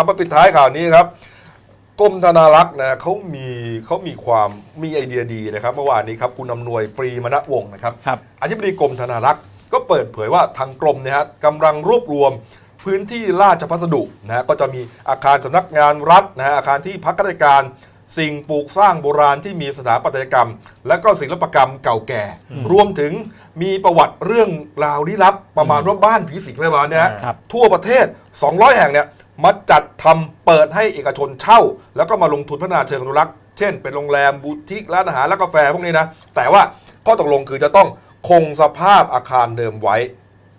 เอามาปิดท้ายข่าวนี้ครับกรมธนารักษ์นะเขามีเขามีความมีไอเดียดีนะครับ เมื่อวานนี้ครับคุณอำนวยปรีมณวงศ์นะครับครับ อธิบดีกรมธนารักษ์ก็เปิดเผยว่าทางกรมเนี่ยฮะกำลังรวบรวมพื้นที่ราชพัสดุนะฮะก็จะมีอาคารสำนักงานรัฐนะฮะอาคารที่พักข้าราชการ สิ่งปลูกสร้างโบราณที่มีสถาปัตยกรรม และก็ศิลปกรรมเก่าแก่ รวมถึงมีประวัติเรื่องราวลี้ลับประมาณว่าบ้านผีสิงอะไรประมาณเนี้ยฮะครับ ทั่วประเทศ 200 แห่งเนี่ย มาจัดทำเปิดให้เอกชนเช่า แล้วก็มาลงทุนพัฒนาเชิงอนุรักษ์ เช่น เป็นโรงแรมบูติกร้านอาหารและกาแฟพวกนี้นะ แต่ว่าข้อตกลงคือจะต้องคงสภาพอาคารเดิมไว้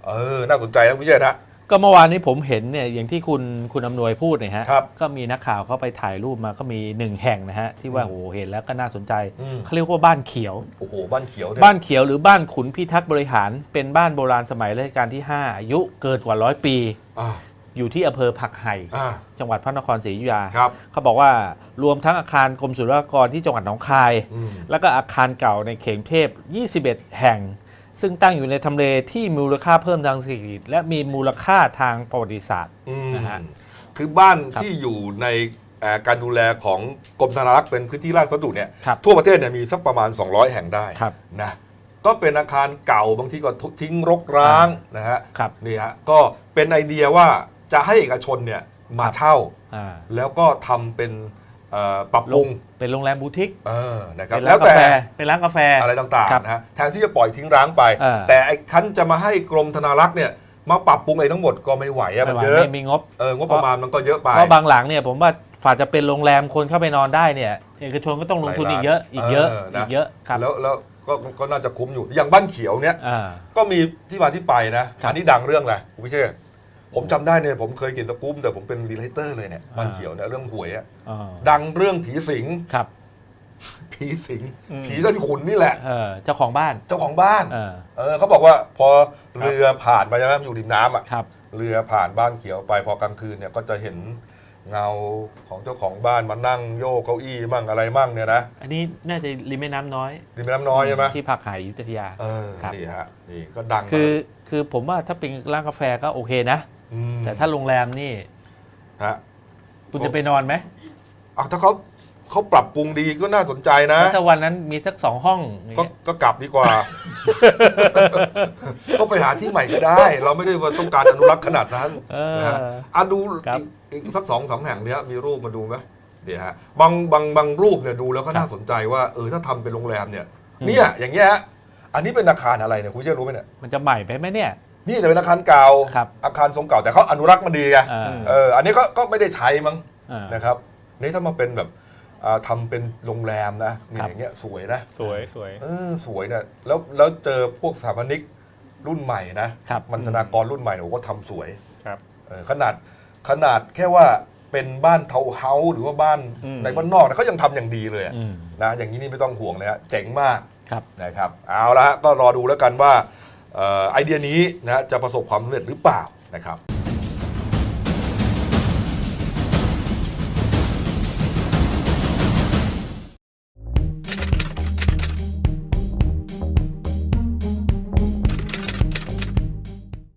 เออ น่าสนใจนะพี่เชษฐ์นะก็เมื่อวานนี้ผมเห็นเนี่ยอย่างที่คุณคุณอำนวยพูดเนี่ยฮะครับก็มีนักข่าวเขาไปถ่ายรูปมาก็มีหนึ่งแห่งนะฮะที่ว่าอืมโอ้โหเห็นแล้วก็น่าสนใจอืมเขาเรียกว่าบ้านเขียวโอ้โหบ้านเขียวเนี่ยบ้านเขียวหรือบ้านขุนพิทักษ์บริหาร เป็นบ้านโบราณสมัยรัชกาลที่ 5 อายุเกินกว่าร้อยปี อ่าอยู่ที่อำเภอผักไห่อ่า จังหวัดพระนครศรีอยุธยา ครับ เขาบอกว่ารวมทั้งอาคารกรมศุลกากรที่จังหวัดหนองคาย อืม แล้วก็อาคารเก่าในเขตกรุงเทพ 21 แห่ง ซึ่งตั้งอยู่ในทำเลที่มีมูลค่าเพิ่มทางเศรษฐกิจและมีมูลค่าทางประวัติศาสตร์ อืมนะฮะคือบ้านครับที่อยู่ในเอ่อการดูแลของกรมธนารักษ์เป็นพื้นที่ราชพัสดุเนี่ยครับทั่วประเทศเนี่ยมีสักประมาณ 200 แห่งได้ครับนะก็เป็นอาคารเก่าบางทีก็ทิ้งรกร้างนะฮะครับ นี่ฮะก็เป็นไอเดียว่า จะให้เอกชนเนี่ยมาครับเช่า อ่าแล้วก็ทำเป็นเอ่อปรับปรุงเป็นโรงแรมบูติกเออนะครับเป็นแล้ร้าวนกาแต่แฟเป็นร้านกาแฟ อะไรต่างครับๆนะฮะแทนที่จะปล่อยทิ้งร้างไป เออ แต่ไอ้คันจะมาให้กรมธนารักษ์เนี่ยมาปรับปรุงอะไรทั้งหมดก็ไม่ไหวอะไม่มันว่าเยอะไม่มีงบ เอองบประมาณมันก็เยอะไป เพราะบางหลังเนี่ยผมว่าฝาจะเป็นโรงแรมคนเข้าไปนอนได้เนี่ยเอกชนก็ต้องลงทุนอีกเยอะอีกเยอะเออนะ อีกเยอะครับแล้วแล้วก็ก็น่าจะคุ้มอยู่อย่างบ้านเขียวเนี่ย อ่า ก็มีที่มาที่ไปนะ ครับ อันนี้ดังเรื่องอะไรคุณพิเชษ ผมจำได้เนี่ยผมเคยเขียนตะกุ้มแต่ผมเป็นรีเลเตอร์เลยเนี่ยบ้านเขียวเนี่ยเรื่องหวยอะอ่าดังเรื่องผีสิง ครับ ผีสิง อืม ผีต้นขุนนี่แหละ เออเจ้าของบ้านเจ้าของบ้าน เออเออเขาบอกว่าพอเรือผ่านไปใช่ไหมมันอยู่ริมน้ำอะ ครับ เรือผ่านบ้านเขียวไปพอกลางคืนเนี่ยก็จะเห็นเงาของเจ้าของบ้านมานั่งโยกเก้าอี้มั่งอะไรมั่งเนี่ยนะอันนี้น่าจะริมแม่น้ำน้อยริมแม่น้ำน้อยใช่ไหมที่ผักไห่อยุธยา เออครับ นี่ฮะนี่ก็ดังคือคือผมว่าถ้าเป็นร้านกาแฟก็โอเคนะ มแต่ถ้าโรงแรมนี่ฮะคุณจะไปนอนไหมเอาถ้าเขาเขาปรับปรุงดีก็น่าสนใจนะ แล้วถ้าวันนั้นมีสักสองห้องอย่างก็เงี้ยก็กลับดีกว่า ก็ไปหาที่ใหม่ก็ได้ เราไม่ได้ว่าต้องการอนุรักษ์ขนาดนั้นเออนะฮะอะดูครับอีกอีกสักสองสามแห่งเนี้ยมีรูปมาดูไหมเดี๋ยวฮะบางบางบางรูปเนี่ยดูแล้วก็น่าสนใจว่าเออถ้าทำเป็นโรงแรมเนี่ย อืม เนี่ยอย่างเงี้ยฮะอันนี้เป็นอาคารอะไรเนี่ยคุณเชื่อรู้ไหมเนี่ยมันจะใหม่ไปไหมเนี่ย นี่จะเป็นอาคารเก่าครับอาคารทรงเก่าแต่เขาอนุรักษ์มันดีไงอ่า เอออันนี้ก็ก็ไม่ได้ใช้มั้งอ่านะครับนี่ถ้ามาเป็นแบบอ่าทำเป็นโรงแรมนะนี่ครับ อย่างเงี้ยสวยนะสวยสวย เออสวยนะแล้วแล้วเจอพวกสถาปนิกรุ่นใหม่นะครับ มันธนากรรุ่นใหม่โอ้โหก็ทำสวยครับ เออขนาดขนาดแค่ว่าเป็นบ้านเทาวน์เฮาส์หรือว่าบ้านอืม ในบ้านนอกนะเขายังทำอย่างดีเลยอะอืมนะอย่างนี้นี่ไม่ต้องห่วงเลยฮะเจ๋งมาก ครับ นะครับเอาละฮะก็รอดูแล้วกันว่าเอ่อ ไอเดียนี้นะจะประสบความสำเร็จหรือเปล่านะครับ